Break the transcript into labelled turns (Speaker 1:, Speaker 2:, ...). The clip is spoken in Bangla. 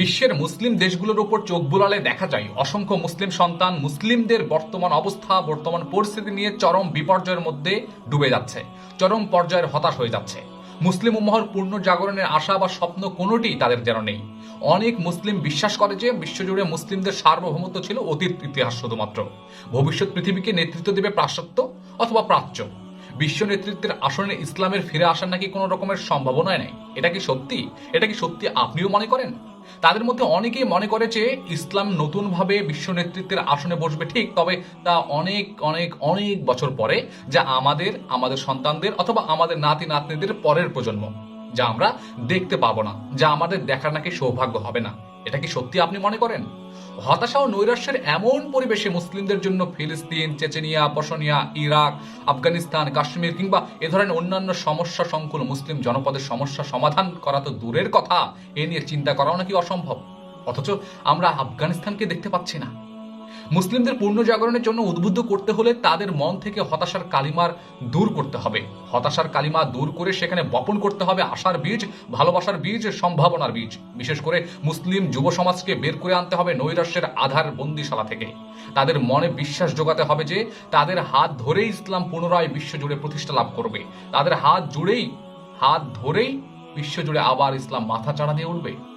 Speaker 1: বিশ্বের মুসলিম দেশগুলোর উপর চোখ বুলালে দেখা যায়, অসংখ্য মুসলিম সন্তান মুসলিমদের বর্তমান অবস্থা, বর্তমান পরিস্থিতি নিয়ে চরম বিপর্যয়ের মধ্যে ডুবে যাচ্ছে, চরম পর্যায়ের হতাশ হয়ে যাচ্ছে। মুসলিম উম্মহর পূর্ণ জাগরণের আশা বা স্বপ্ন কোনোটি তাদের যেন নেই। অনেক মুসলিম বিশ্বাস করে যে বিশ্বজুড়ে মুসলিমদের সার্বভৌমত্ব ছিল অতীত ইতিহাস শুধুমাত্র। ভবিষ্যৎ পৃথিবীকে নেতৃত্ব দেবে পাশ্চাত্য অথবা প্রাচ্য? বিশ্ব নেতৃত্বের আসনে ইসলামের ফিরে আসার নাকি কোনো রকমের সম্ভাবনায় নেই? এটা কি সত্যি? এটা কি সত্যি আপনিও মনে করেন? তাদের মধ্যে অনেকেই মনে করে যে ইসলাম নতুনভাবে বিশ্ব নেতৃত্বের আসনে বসবে ঠিক, তবে তা অনেক অনেক অনেক বছর পরে যা আমাদের আমাদের সন্তানদের অথবা আমাদের নাতি নাতনিদের পরের প্রজন্ম। যা আমরা দেখতে পাবো না, যা আমাদের দেখার নাকি সৌভাগ্য হবে না। এটা কি সত্যি আপনি মনে করেন? হতাশা ও নৈরাশ্যের এমন পরিবেশে মুসলিমদের জন্য ফিলিস্তিন, Chechnya Bosnia Iraq, Afghanistan, Kashmir কিংবা এ ধরনের অন্যান্য সমস্যা সংকুল মুসলিম জনপদের সমস্যা সমাধান করা তো দূরের কথা, এ নিয়ে চিন্তা করাও নাকি অসম্ভব? অথচ আমরা আফগানিস্তানকে দেখতে পাচ্ছি না। মুসলিমদের পূর্ণ জাগরণের জন্য উদ্বুদ্ধ করতে হলে তাদের মন থেকে হতাশার কালিমার দূর করতে হবে। হতাশার কালিমা দূর করে সেখানে বপন করতে হবে আশার বীজ, ভালোবাসার বীজ, সম্ভাবনার বীজ। বিশেষ করে মুসলিম যুব সমাজকে বের করে আনতে হবে নৈরাশ্যের আধার বন্দিশালা থেকে। তাদের মনে বিশ্বাস যোগাতে হবে যে তাদের হাত ধরেই ইসলাম পুনরায় বিশ্বজুড়ে প্রতিষ্ঠা লাভ করবে। তাদের হাত জুড়েই, হাত ধরেই বিশ্বজুড়ে আবার ইসলাম মাথা চাড়া দিয়ে উঠবে।